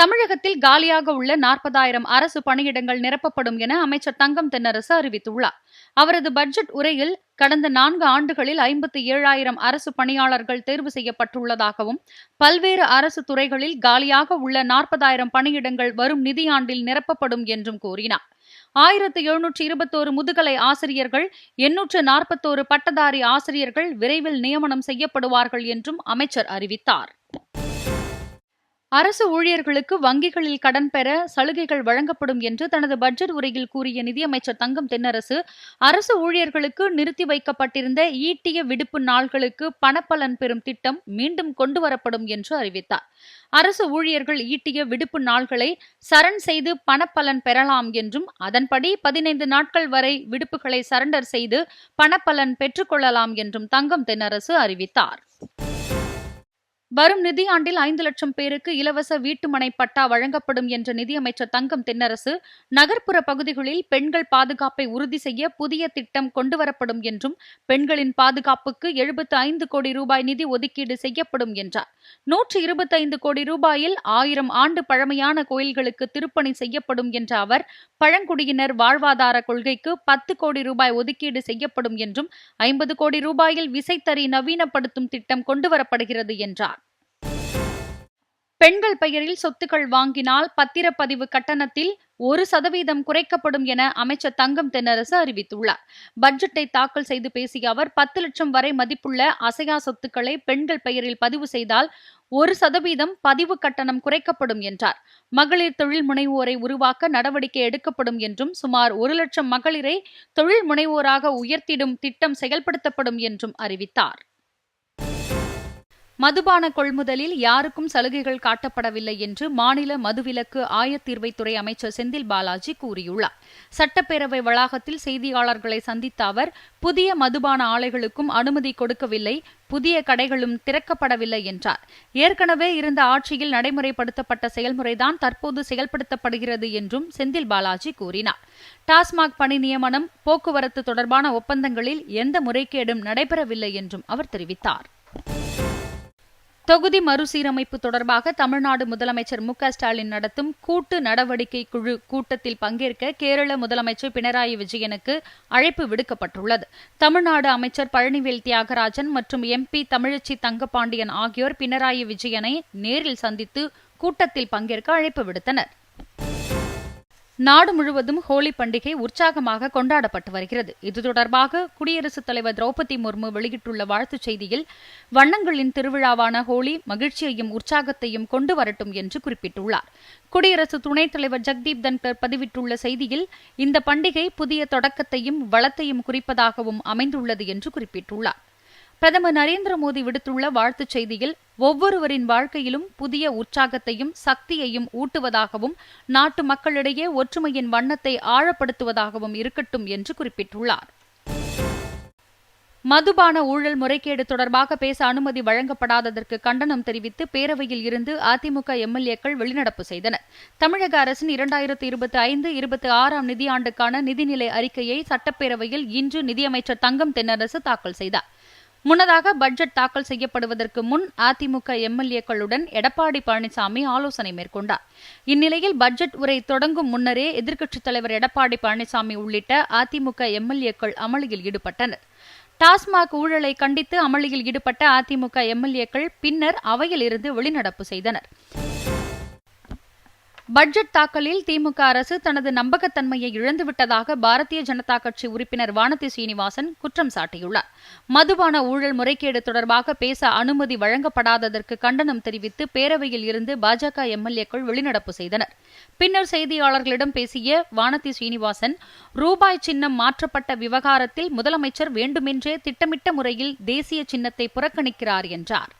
தமிழகத்தில் காலியாக உள்ள நாற்பதாயிரம் அரசு பணியிடங்கள் நிரப்பப்படும் என அமைச்சர் தங்கம் தென்னரசு அறிவித்துள்ளார். அவரது பட்ஜெட் உரையில் கடந்த நான்கு ஆண்டுகளில் ஐம்பத்தி ஏழாயிரம் அரசு பணியாளர்கள் தேர்வு செய்யப்பட்டுள்ளதாகவும் பல்வேறு அரசு துறைகளில் காலியாக உள்ள நாற்பதாயிரம் பணியிடங்கள் வரும் நிதியாண்டில் நிரப்பப்படும் என்றும் கூறினார். ஆயிரத்து எழுநூற்று இருபத்தோரு முதுகலை ஆசிரியர்கள் எண்ணூற்று நாற்பத்தோரு பட்டதாரி ஆசிரியர்கள் விரைவில் நியமனம் செய்யப்படுவார்கள் என்றும் அமைச்சர் அறிவித்தார். அரசு ஊழியர்களுக்கு வங்கிகளில் கடன் பெற சலுகைகள் வழங்கப்படும் என்று தனது பட்ஜெட் உரையில் கூறிய நிதியமைச்சர் தங்கம் தென்னரசு அரசு ஊழியர்களுக்கு நிறுத்தி வைக்கப்பட்டிருந்த ஈட்டிய விடுப்பு நாள்களுக்கு பணப்பலன் பெறும் திட்டம் மீண்டும் கொண்டுவரப்படும் என்று அறிவித்தார். அரசு ஊழியர்கள் ஈட்டிய விடுப்பு நாள்களை சரண் செய்து பணப்பலன் பெறலாம் என்றும் அதன்படி பதினைந்து நாட்கள் வரை விடுப்புகளை சரண்டர் செய்து பணப்பலன் பெற்றுக்கொள்ளலாம் என்றும் தங்கம் தென்னரசு அறிவித்தார். வரும் நிதியாண்டில் ஐந்து லட்சம் பேருக்கு இலவச வீட்டுமனை பட்டா வழங்கப்படும் என்ற நிதியமைச்சர் தங்கம் தென்னரசு நகர்ப்புற பகுதிகளில் பெண்கள் பாதுகாப்பை உறுதி செய்ய புதிய திட்டம் கொண்டுவரப்படும் என்றும் பெண்களின் பாதுகாப்புக்கு எழுபத்து ஐந்து கோடி ரூபாய் நிதி ஒதுக்கீடு செய்யப்படும் என்றார். நூற்று இருபத்தைந்து கோடி ரூபாயில் ஆயிரம் ஆண்டு பழமையான கோயில்களுக்கு திருப்பணி செய்யப்படும் என்ற அவர் பழங்குடியினர் வாழ்வாதார கொள்கைக்கு பத்து கோடி ரூபாய் ஒதுக்கீடு செய்யப்படும் என்றும் ஐம்பது கோடி ரூபாயில் விசைத்தறி நவீனப்படுத்தும் திட்டம் கொண்டுவரப்படுகிறது என்றார். பெண்கள் பெயரில் சொத்துக்கள் வாங்கினால் பத்திரப்பதிவு கட்டணத்தில் ஒரு சதவீதம் குறைக்கப்படும் என அமைச்சர் தங்கம் தென்னரசு அறிவித்துள்ளார். பட்ஜெட்டை தாக்கல் செய்து பேசிய அவர் பத்து லட்சம் வரை மதிப்புள்ள அசையா சொத்துக்களை பெண்கள் பெயரில் பதிவு செய்தால் ஒரு சதவீதம் பதிவு கட்டணம் குறைக்கப்படும் என்றார். மகளிர் தொழில் முனைவோரை உருவாக்க நடவடிக்கை எடுக்கப்படும் என்றும் சுமார் ஒரு லட்சம் மகளிரை தொழில் முனைவோராக உயர்த்திடும் திட்டம் செயல்படுத்தப்படும் என்றும் அறிவித்தார். மதுபான கொள்முதலில் யாருக்கும் சலுகைகள் காட்டப்படவில்லை என்று மாநில மதுவிலக்கு ஆயத்தீர்வைத்துறை அமைச்சர் செந்தில் பாலாஜி கூறியுள்ளார். சட்டப்பேரவை வளாகத்தில் செய்தியாளர்களை சந்தித்த அவர் புதிய மதுபான ஆலைகளுக்கும் அனுமதி கொடுக்கவில்லை புதிய கடைகளும் திறக்கப்படவில்லை என்றார். ஏற்கனவே இருந்த ஆட்சியில் நடைமுறைப்படுத்தப்பட்ட செயல்முறைதான் தற்போது செயல்படுத்தப்படுகிறது என்றும் செந்தில் பாலாஜி கூறினார். டாஸ்மாக் பணி நியமனம் போக்குவரத்து தொடர்பான ஒப்பந்தங்களில் எந்த முறைகேடும் நடைபெறவில்லை என்றும் அவர் தெரிவித்தார். தொகுதி மறுசீரமைப்பு தொடர்பாக தமிழ்நாடு முதலமைச்சர் மு ஸ்டாலின் நடத்தும் கூட்டு நடவடிக்கை குழு கூட்டத்தில் பங்கேற்க கேரள முதலமைச்சர் பினராயி விஜயனுக்கு அழைப்பு விடுக்கப்பட்டுள்ளது. தமிழ்நாடு அமைச்சர் பழனிவேல் தியாகராஜன் மற்றும் எம்பி தமிழச்சி தங்கபாண்டியன் ஆகியோர் பினராயி விஜயனை நேரில் சந்தித்து கூட்டத்தில் பங்கேற்க அழைப்பு விடுத்தனர். நாடு முழுவதும் ஹோலி பண்டிகை உற்சாகமாக கொண்டாடப்பட்டு வருகிறது. இது தொடர்பாக குடியரசுத் தலைவர் திரௌபதி முர்மு வெளியிட்டுள்ள வாழ்த்துச் செய்தியில் வண்ணங்களின் திருவிழாவான ஹோலி மகிழ்ச்சியையும் உற்சாகத்தையும் கொண்டு வரட்டும் என்று குறிப்பிட்டுள்ளார். குடியரசு துணைத் தலைவர் ஜக்தீப் தன்கர் பதிவிட்டுள்ள செய்தியில் இந்த பண்டிகை புதிய தொடக்கத்தையும் வளத்தையும் குறிப்பதாகவும் அமைந்துள்ளது என்று குறிப்பிட்டுள்ளார். பிரதமர் நரேந்திர மோடி விடுத்துள்ள வாழ்த்துச் செய்தியில் ஒவ்வொருவரின் வாழ்க்கையிலும் புதிய உற்சாகத்தையும் சக்தியையும் ஊட்டுவதாகவும் நாட்டு மக்களிடையே ஒற்றுமையின் வண்ணத்தை ஆழப்படுத்துவதாகவும் இருக்கட்டும் என்று குறிப்பிட்டுள்ளார். மதுபான ஊழல் முறைகேடு தொடர்பாக பேச அனுமதி வழங்கப்படாததற்கு கண்டனம் தெரிவித்து பேரவையில் இருந்து அதிமுக எம்எல்ஏக்கள் வெளிநடப்பு செய்தனர். தமிழக அரசின் இரண்டாயிரத்து இருபத்தி ஐந்து இருபத்தி ஆறாம் நிதியாண்டுக்கான நிதிநிலை அறிக்கையை சட்டப்பேரவையில் இன்று நிதியமைச்சர் தங்கம் தென்னரசு தாக்கல் செய்தார். முன்னதாக பட்ஜெட் தாக்கல் செய்யப்படுவதற்கு முன் அதிமுக எம்எல்ஏக்களுடன் எடப்பாடி பழனிசாமி ஆலோசனை மேற்கொண்டார். இந்நிலையில் பட்ஜெட் உரை தொடங்கும் முன்னரே எதிர்க்கட்சித் தலைவர் எடப்பாடி பழனிசாமி உள்ளிட்ட அதிமுக எம்எல்ஏக்கள் அமளியில் ஈடுபட்டனர். டாஸ்மாக் ஊழலை கண்டித்து அமளியில் ஈடுபட்ட அதிமுக எம்எல்ஏக்கள் பின்னர் அவையில் இருந்து வெளிநடப்பு செய்தனர். பட்ஜெட் தாக்கலில் திமுக அரசு தனது நம்பகத்தன்மையை இழந்துவிட்டதாக பாரதிய ஜனதா கட்சி உறுப்பினர் வானதி சீனிவாசன் குற்றம் சாட்டியுள்ளார். மதுபான ஊழல் முறைகேடு தொடர்பாக பேச அனுமதி வழங்கப்படாததற்கு கண்டனம் தெரிவித்து பேரவையில் இருந்து பாஜக எம்எல்ஏக்கள் வெளிநடப்பு செய்தனர். பின்னர் செய்தியாளர்களிடம் பேசிய வானதி சீனிவாசன் ரூபாய் சின்னம் மாற்றப்பட்ட விவகாரத்தில் முதலமைச்சர் வேண்டுமென்றே திட்டமிட்ட முறையில் தேசிய சின்னத்தை புறக்கணிக்கிறார் என்றார்.